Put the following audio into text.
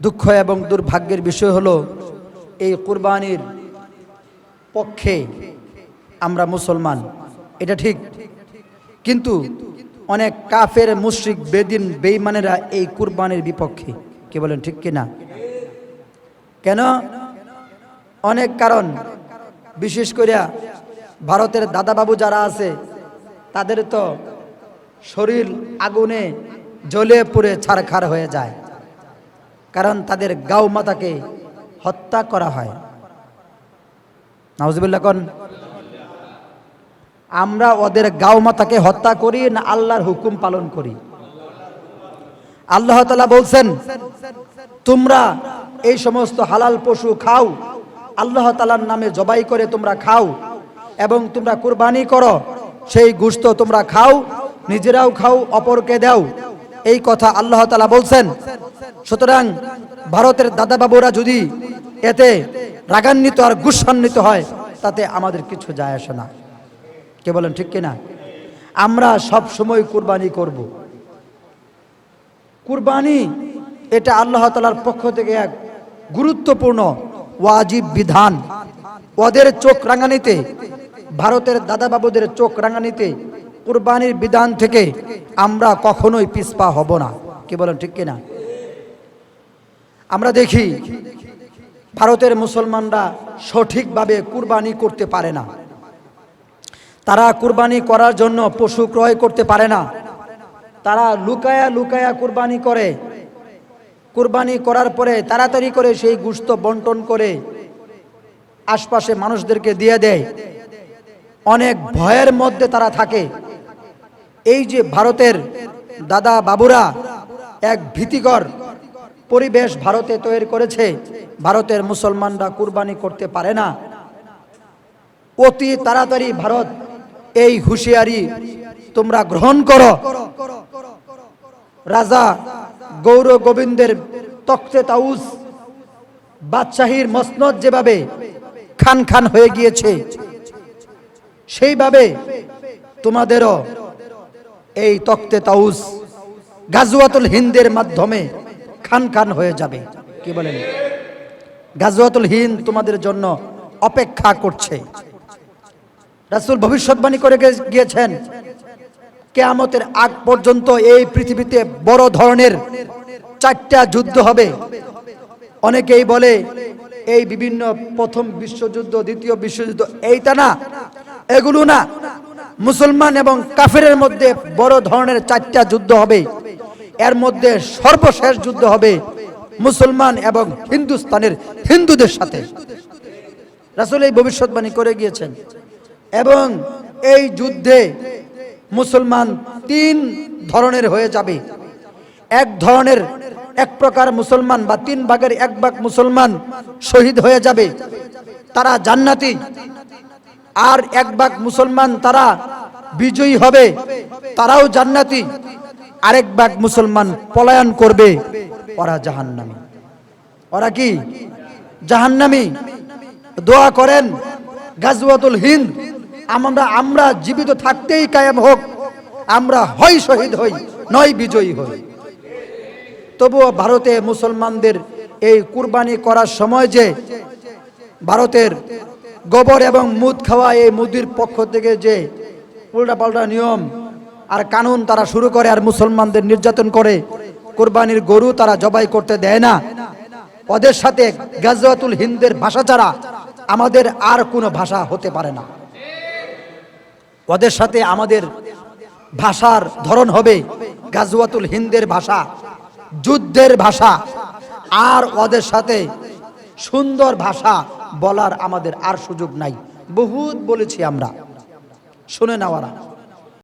দুঃখ এবং দুর্ভাগ্যের বিষয় হলো, এই কুরবানির পক্ষে আমরা মুসলমান। এটা ঠিক। কিন্তু অনেক কাফের, মুশরিক, বেদিন বেইমানেরা এই কুরবানির বিপক্ষে। কি বলেন ঠিক কিনা? কেন? অনেক কারণ। বিশেষ করিয়া ভারতের দাদাবাবু যারা আছে, তাদের তো শরীর আগুনে জ্বলে পুড়ে ছারখার হয়ে যায়। কারণ তাদের গাও মাতাকে হত্যা করা হয়। নাউজুবিল্লাহ কন? আমরা ওদের গাও মাতাকে হত্যা করি না আল্লাহর হুকুম পালন করি। আল্লাহ তালা বলছেন, তোমরা এই সমস্ত হালাল পশু খাও, আল্লাহ তালার নামে জবাই করে তোমরা খাও এবং তোমরা কুরবানি করো। সেই গুস্ত তোমরা খাও, নিজেরাও খাও, অপরকে দাও। এই কথা আল্লাহ তালা বলছেন। সুতরাং ভারতের দাদাবাবুরা যদি এতে রাগান্বিত আর গুসান্বিত হয়, তাতে আমাদের কিছু যায় আসে না। কে বলেন, ঠিক কিনা? আমরা সব সময় কুরবানি করব। কুরবানি এটা আল্লাহ তালার পক্ষ থেকে এক গুরুত্বপূর্ণ ওয়াজিব বিধান। ওদের চোখ রাঙানিতে, ভারতের দাদাবাবুদের চোখ রাঙানিতে কুরবানির বিধান থেকে আমরা কখনোই পিছপা হব না। কি বলেন, ঠিক কিনা? আমরা দেখি ভারতের মুসলমানরা সঠিকভাবে কুরবানি করতে পারে না। তারা কুরবানি করার জন্য পশু ক্রয় করতে পারে না। তারা লুকায়া লুকায়া কুরবানি করে। কুরবানি করার পরে তাড়াতাড়ি করে সেই গুস্ত বন্টন করে আশপাশে মানুষদেরকে দিয়ে দেয়। অনেক ভয়ের মধ্যে তারা থাকে। এই যে ভারতের দাদা বাবুরা এক ভীতিকর পরিবেশ ভারতে তৈরি করেছে, ভারতের মুসলমানরা কুরবানি করতে পারে না। অতি তাড়াতাড়ি ভারত এই হুঁশিয়ারি তোমরা গ্রহণ করো। রাজা গৌর গোবিন্দের তখ্তে তাউস বাদশাহীর মসনদ যেভাবে খান খান হয়ে গিয়েছে, সেইভাবে তোমাদেরও এই তখ্তে তাউস গাজুয়াতুল হিন্দের মাধ্যমে খান খান হয়ে যাবে। কি বলেন? গাজওয়াতুল হিন্দ তোমাদের জন্য অপেক্ষা করছে। রাসূল ভবিষ্যৎবাণী করে গিয়েছেন, কেয়ামতের আগ পর্যন্ত এই পৃথিবীতে বড় ধরনের চারটা যুদ্ধ হবে। অনেকেই বলে, এই বিভিন্ন প্রথম বিশ্বযুদ্ধ, দ্বিতীয় বিশ্বযুদ্ধ এইটা না, এগুলো না। মুসলমান এবং কাফেরের মধ্যে বড় ধরনের চারটা যুদ্ধ হবে। এর মধ্যে সর্বশেষ যুদ্ধ হবে মুসলমান এবং হিন্দুস্তানের হিন্দুদের সাথে। রাসূল এই ভবিষ্যৎবাণী করে গিয়েছেন। এবং এই যুদ্ধে মুসলমান তিন ধরনের হয়ে যাবে। এক ধরনের এক প্রকার মুসলমান বা তিন ভাগের এক ভাগ মুসলমান শহীদ হয়ে যাবে। তারা জান্নাতি। আর এক ভাগ মুসলমান তারা বিজয়ী হবে। তারাও জান্নাতি। আরেক ভাগ মুসলমান পলায়ন করবে, ওরা জাহান্নামী। ওরা কি? জাহান্নামী। দোয়া করেন, গাজওয়াতুল হিন্দ, আমরা আমরা জীবিত থাকতেই কায়েম হোক, আমরা হয় শহীদ হই, নয় বিজয়ী হই। তবুও ভারতে মুসলমানদের এই কুরবানি করার সময় যে ভারতের গোবর এবং মুদ খাওয়া এই মুদির পক্ষ থেকে যে উল্টাপাল্টা নিয়ম আর কানুন তারা শুরু করে আর মুসলমানদের নির্যাতন করে। কোরবানির গরু তারা জবাই করতে দেয় না। ওদের সাথে গাজওয়াতুল হিন্দের ভাষা ছাড়া আমাদের আর কোনো ভাষা হতে পারে না। ওদের সাথে আমাদের ভাষার ধরন হবে গাজওয়াতুল হিন্দের ভাষা, যুদ্ধের ভাষা। আর ওদের সাথে সুন্দর ভাষা বলার আমাদের আর সুযোগ নাই। বহুত বলেছি আমরা। শুনে নেওয়ারা